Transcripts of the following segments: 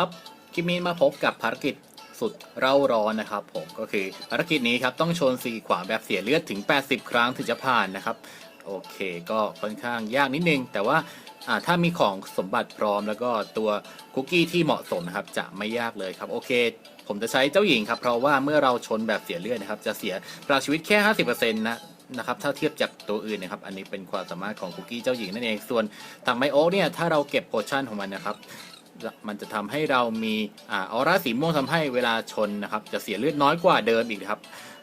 ครับคลินี้มาพบกับภารกิจสุดเร่าร้อนนะครับผมก็คือภารกิจนี้ครับต้องชนสีขวางแบบเสียเลือดถึง 80 ครั้งถึงจะผ่านนะครับโอเคก็ค่อนข้างยากนิดนึง แต่ว่าถ้ามีของสมบัติพร้อมแล้วก็ตัวคุกกี้ที่เหมาะสมนะครับจะไม่ยากเลยครับโอเค ผมจะใช้เจ้าหญิงครับเพราะว่าเมื่อเราชนแบบเสียเลือดนะครับจะเสียพลังชีวิตแค่ 50%นะนะครับถ้าเทียบจากตัวอื่นนะครับ อันนี้เป็นความสามารถของคุกกี้เจ้าหญิงนั่นเอง ส่วนทางไมโอ๊กเนี่ย ถ้าเราเก็บโพชั่นของมันนะครับ มันจะทำให้เรามีอออร่าสีม่วงทำให้เวลาชนนะครับ จะเสียเลือดน้อยกว่าเดิมอีกครับ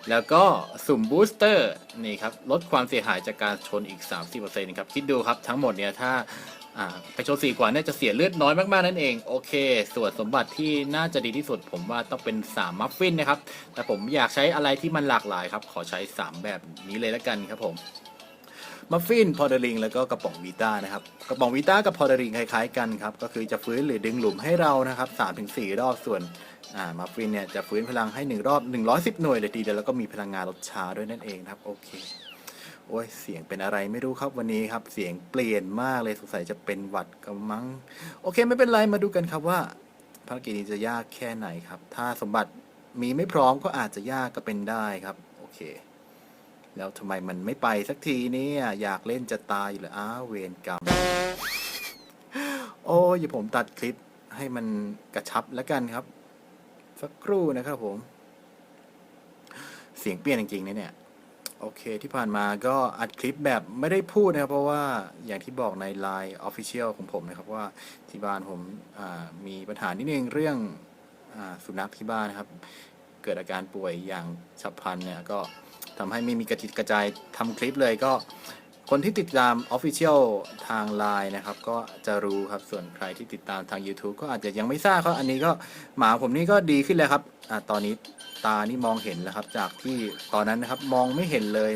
แล้วก็สุ่มบูสเตอร์นี่ครับลดความเสียหายจากการชนอีก 30%ครับคิดดูครับทั้งหมดเนี่ยถ้าไปชนสีกว่าเนี่ยจะเสียเลือดน้อยมากๆนั่นเอง โอเค ส่วนสมบัติที่น่าจะดีที่สุด ผมว่าต้องเป็น 3 มัฟฟินนะครับ แต่ผมอยากใช้อะไรที่มันหลากหลายครับ ขอใช้ 3 แบบนี้เลยละกันครับผม มัฟฟินพอเดริงแล้วก็กระป๋องวีต้านะครับกระป๋องวีต้ากับพอเดริงคล้ายๆกันครับก็คือจะฟื้นหรือดึงหลุมให้เรานะครับ3-4 รอบส่วนมัฟฟินเนี่ยจะฟื้นพลังให้ 1 รอบ 110 หน่วยเลยทีเดียวแล้วก็มีพลังงานลดช้าด้วยนั่นเองครับโอเคโอ้ยเสียงเป็นอะไรไม่รู้ครับวันนี้ครับ เสียงเปลี่ยนมากเลยสงสัยจะเป็นหวัดกำมังโอเคไม่เป็นไรมาดูกันครับว่าภารกิจนี้จะยากแค่ไหนครับ ถ้าสมบัติมีไม่พร้อมก็อาจจะยากก็เป็นได้ครับ โอเค แล้วทำไมมันไม่ไปสักทีเนี่ยอยากเล่นจะตายอยู่เลยอ้าวเวรกรรม โอ้ยผมตัดคลิปให้มันกระชับแล้วกันครับ สักครู่นะครับผม เสียงเปลี่ยนจริงๆนะเนี่ย โอเคที่ผ่านมาก็อัดคลิปแบบไม่ได้พูดนะครับ เพราะว่าอย่างที่บอกใน Line Official ของผมนะครับว่าที่บ้านผมมีปัญหานิดนึงเรื่องอสุนัขที่บ้านนะครับ เกิดอาการป่วยอย่างฉับพลันเนี่ยก็ ทำให้ไม่มีกระจิตกระจายทำคลิปเลยก็คนที่ติดตาม Official ทาง Line นะครับ ก็จะรู้ครับส่วนใครที่ติดตามทาง YouTube ก็อาจจะยังไม่ทราบครับอันนี้ก็หมาผมนี่ก็ดีขึ้นแล้วครับอตอนนี้ตานี่มองเห็นแล้วครับ จากที่ตอนนั้นนะครับมองไม่เห็นเลย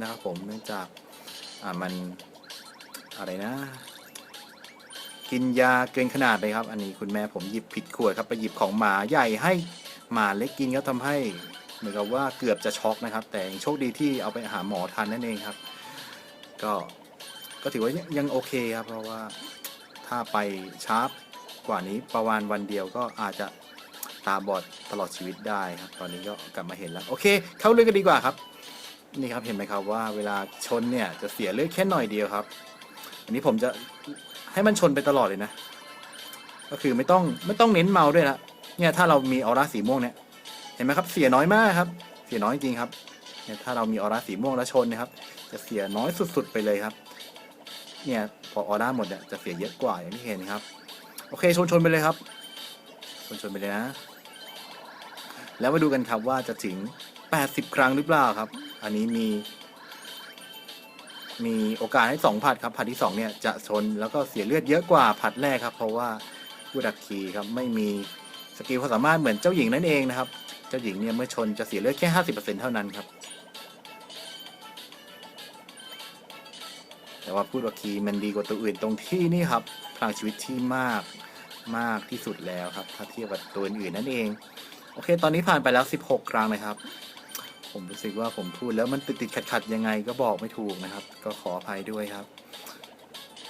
นะครับผมเนื่องจากมันอะไรนะ กินยาเกินขนาดเลยครับ อันนี้คุณแม่ผมหยิบผิดขวดครับไปหยิบของหมาใหญ่ให้หมาเล็กกินก็ทำให้ มือนกับว่าเกือบจะช็อกนะครับ แต่โชคดีที่เอาไปหาหมอทันนั่นเองครับ ก็ก็ถือว่ายังยังโอเคครับ เพราะว่าถ้าไปชาร์ปกว่านี้ประมาณวันเดียวก็อาจจะตาบอดตลอดชีวิตได้ครับ ตอนนี้ก็กลับมาเห็นแล้ว โอเค เข้าเรื่องกันดีกว่าครับ นี่ครับเห็นไหมครับว่าเวลาชนเนี่ยจะเสียเลือดแค่หน่อยเดียวครับ อันนี้ผมจะให้มันชนไปตลอดเลยนะ ก็คือไม่ต้องไม่ต้องเน้นเมาด้วยละเนี่ยถ้าเรามีออร่าสีม่วงเนี่ย เห็นไหมครับเสียน้อยมากครับ เสียน้อยจริงครับเนี่ยถ้าเรามีออร่าสีม่วงแล้วชนนะครับ จะเสียน้อยสุดๆไปเลยครับ เนี่ยพอออร่าหมดเนี่ยจะเสียเยอะกว่าอย่างที่เห็นครับ โอเคชนชนๆไปเลยครับ ชนชนๆไปเลยนะ แล้วมาดูกันครับว่าจะถึง 80 ครั้งหรือเปล่าครับ อันนี้มี มีโอกาสให้สองผัดครับผัดที่สองเนี่ยจะชนแล้วก็เสียเลือดเยอะกว่าผัดแรกครับ เพราะว่าผู้ดักคีครับไม่มี สกิลความสามารถเหมือนเจ้าหญิงนั่นเองนะครับ เจ้าหญิงเนี่ยเมื่อชนจะเสียเลือดแค่ 50%เท่านั้นครับ แต่ว่าพูดว่าคีมันดีกว่าตัวอื่นตรงที่นี่ครับพลังชีวิตที่มากมากที่สุดแล้วครับ ถ้าเทียบกับตัวอื่นๆนั่นเอง โอเค ตอนนี้ผ่านไปแล้ว 16 ครั้งนะครับ ผมรู้สึกว่าผมพูดแล้วมันติดติดขัดขัดๆยังไงก็บอกไม่ถูกนะครับ ก็ขออภัยด้วยครับ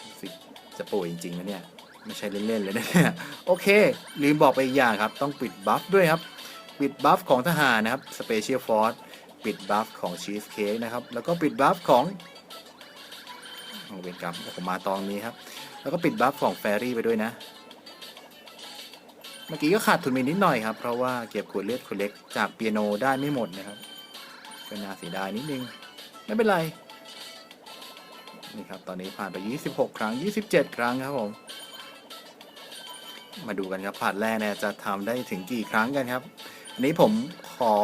รู้สึกจะป่วยจริงๆนะเนี่ย ไม่ใช่เล่นๆเลยนะเนี่ยโอเค ลืมบอกไปอีกอย่างครับ ต้องปิดบัฟด้วยครับ ปิดบัฟของทหารนะครับสเปเชียลฟอร์สปิดบัฟของชีสเค้กนะครับ แล้วก็ปิดบัฟของโอเวรกรรมผมมาตอนนี้ครับ แล้วก็ปิดบัฟของแฟรี่ไปด้วยนะ เมื่อกี้ก็ขาดทุนไปนิดหน่อยครับ เพราะว่าเก็บขวดเลือดคนเล็กจากเปียโนได้ไม่หมดนะครับก็น่าเสียดายนิดนึง ไม่เป็นไร นี่ครับ ตอนนี้ผ่านไป 26 ครั้ง 27 ครั้งครับผม มาดูกันครับผานแรกเนี่ยจะทำได้ถึงกี่ครั้งกันครับ อันนี้ผมขอ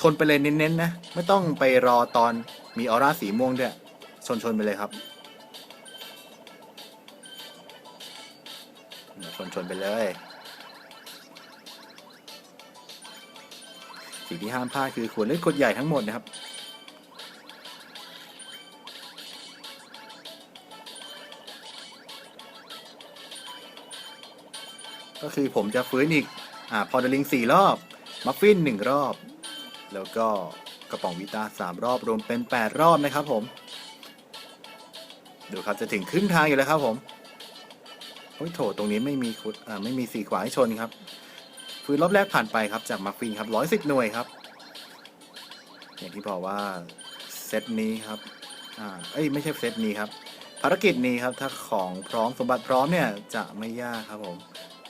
ชนไปเลยเน้นๆนะ ไม่ต้องไปรอตอนมีออร่าสีม่วงด้วย ชนชนๆไปเลยครับ ชนชนๆไปเลยสิ่งที่ห้ามพลาดคือขวดเลือดขวดใหญ่ทั้งหมดนะครับ ก็คือผมจะฟื้นอีกอ่าพอดลิงสี่รอบ มัฟฟินหนึ่งรอบ แล้วก็กระป๋องวิตาสามรอบรวมเป็นแปดรอบนะครับผม ดูครับจะถึงครึ่งทางอยู่แล้วครับผมโอ้ยโถตรงนี้ไม่มีขุดอ่าไม่มีสี่ขวาให้ชนครับ ฟื้นรอบแรกผ่านไปครับจากมาฟินครับร้อยสิบหน่วยครับ อย่างที่บอกว่าเซตนี้ครับอ่าเอ้ยไม่ใช่เซตนี้ครับภารกิจนี้ครับถ้าของพร้อมสมบัติพร้อมเนี่ยจะไม่ยากครับผม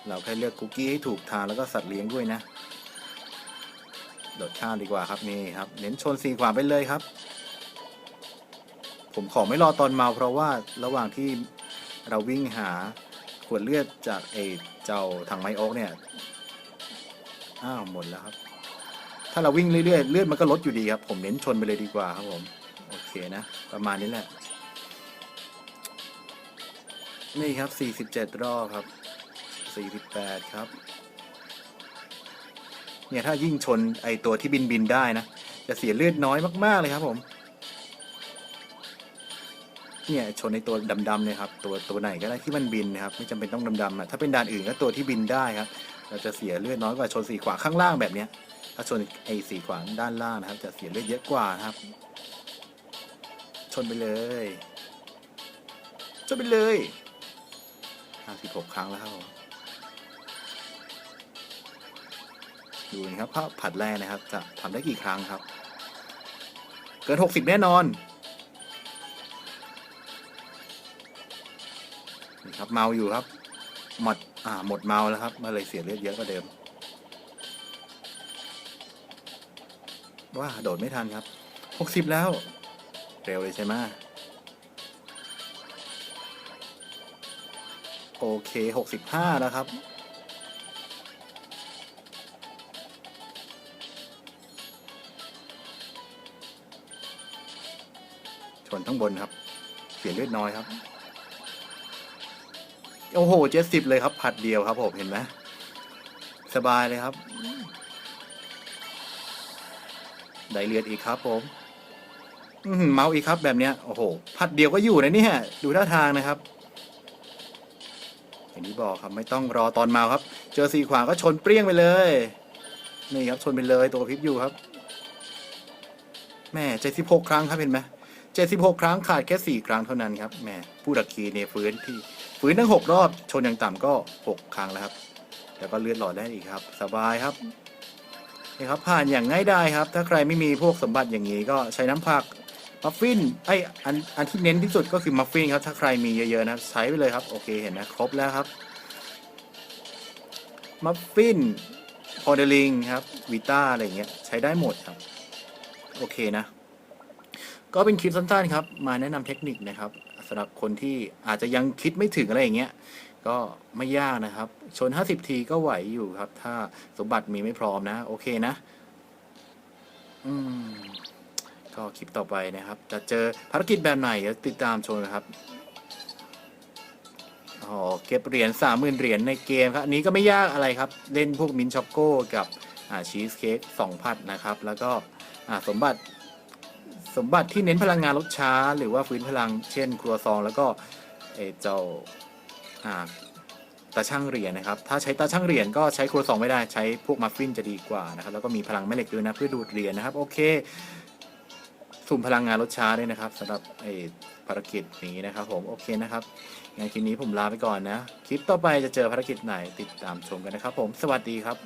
เราแค่เลือกคุกกี้ให้ถูกทางแล้วก็สัตว์เลี้ยงด้วยนะ โดดข้ามดีกว่าครับนี่ครับ เน้นชนสีขวาไปเลยครับ ผมขอไม่รอตอนเมาเพราะว่าระหว่างที่เราวิ่งหาขวดเลือดจากไอ้เจ้าถังไม้โอ๊กเนี่ย อ้าวหมดแล้วครับ ถ้าเราวิ่งเรื่อยๆเลือดมันก็ลดอยู่ดีครับ ผมเน้นชนไปเลยดีกว่าครับผม โอเคนะ ประมาณนี้แหละ นี่ครับ 47 รอบครับ 48 ครับ เนี่ยถ้ายิ่งชนไอตัวที่บินบินได้นะ จะเสียเลือดน้อยมาก ๆ เลยครับผม เนี่ยชนในตัวดำๆเนี่ยครับ ตัวตัวไหนก็ได้ที่มันบินนะครับ ไม่จำเป็นต้องดำๆอะถ้าเป็นด่านอื่นก็ตัวที่บินได้ครับ เราจะเสียเลือดน้อยกว่าชนสีขวาข้างล่างแบบเนี้ย ถ้าชนไอ้สีขวาด้านล่างนะครับ จะเสียเลือดเยอะกว่าครับ ชนไปเลยชนไปเลย56 ครั้งแล้วครับผม ดูนะครับภาพผัดแรกนะครับ จะทำได้กี่ครั้งครับ เกิน60แน่นอนนี่ครับเมาอยู่ครับ หมดอ่าหมดเมาแล้วครับมาเลยเสียเลือดเยอะกว่าเดิม ว่าโดดไม่ทันครับหกสิบแล้ว เร็วเลยใช่ไหมโอเคหกสิบห้าแล้วครับ ชนทั้งบนครับ เสียเลือดน้อยครับ โอ้โหเจ็ดสิบเลยครับ ผัดเดียวครับผมเห็นไหมสบายเลยครับ ได้เลือดอีกครับผมอือหือเมาอีกครับแบบเนี้ยโอ้โห ผัดเดียวก็อยู่นะเนี่ยดูท่าทางนะครับอย่างที่บอกครับไม่ต้องรอตอนเมาครับ เจอสีขวาก็ชนเปรี้ยงไปเลย นี่ครับชนไปเลยตัวพิบอยู่ครับแม่เจ็ดสิบหกครั้งครับเห็นไหม เจ็ดสิบหกครั้งขาดแค่สี่ครั้งเท่านั้นครับแม่ผู้ดักคีเนี่ยฟื้นที่ฟื้นทั้งหกรอบชนอย่างต่ำก็หกครั้งแล้วครับ แล้วก็เลือดหลอดได้อีกครับ สบายครับนี่ครับผ่านอย่างง่ายได้ครับ ถ้าใครไม่มีพวกสมบัติอย่างนี้ก็ใช้น้ำผักมัฟฟินไออันอันที่เน้นที่สุดก็คือมัฟฟินครับ ถ้าใครมีเยอะๆนะใช้ไปเลยครับ โอเคเห็นนะครบแล้วครับมัฟฟินพอเดลิงครับวิต้าอะไรเงี้ยใช้ได้หมดครับ โอเคนะ ก็เป็นคลิปสั้นๆครับ มาแนะนำเทคนิคนะครับสำหรับคนที่อาจจะยังคิดไม่ถึงอะไรอย่างเงี้ยก็ไม่ยากนะครับ ชน 50 ทีก็ไหวอยู่ครับ ถ้าสมบัติมีไม่พร้อมนะ โอเคนะ อืม ก็คลิปต่อไปนะครับ จะเจอภารกิจแบบไหนเดี๋ยวติดตามชมนะครับอ๋อเก็บเหรียญสามหมื่นเหรียญในเกมครับอันนี้ก็ไม่ยากอะไรครับ เล่นพวกมินช็อกโก้กับชีสเค้กสองพัดนะครับ แล้วก็สมบัติ สมบัติที่เน้นพลังงานลดช้า หรือว่าฟื้นพลังเช่น ครัวซอง แล้วก็เจ้าตาช่างเหรียญนะครับ ถ้าใช้ตาช่างเหรียญก็ใช้ครัวซองไม่ได้ใช้พวกมัฟฟินจะดีกว่านะครับ แล้วก็มีพลังแม่เหล็กด้วยนะเพื่อดูดเหรียญนะครับ โอเค สุ่มพลังงานลดช้าด้วยนะครับสำหรับไอภารกิจนี้นะครับผมโอเคนะครับงั้นคลิปนี้ผมลาไปก่อนนะ คลิปต่อไปจะเจอภารกิจไหนติดตามชมกันนะครับผมสวัสดีครับ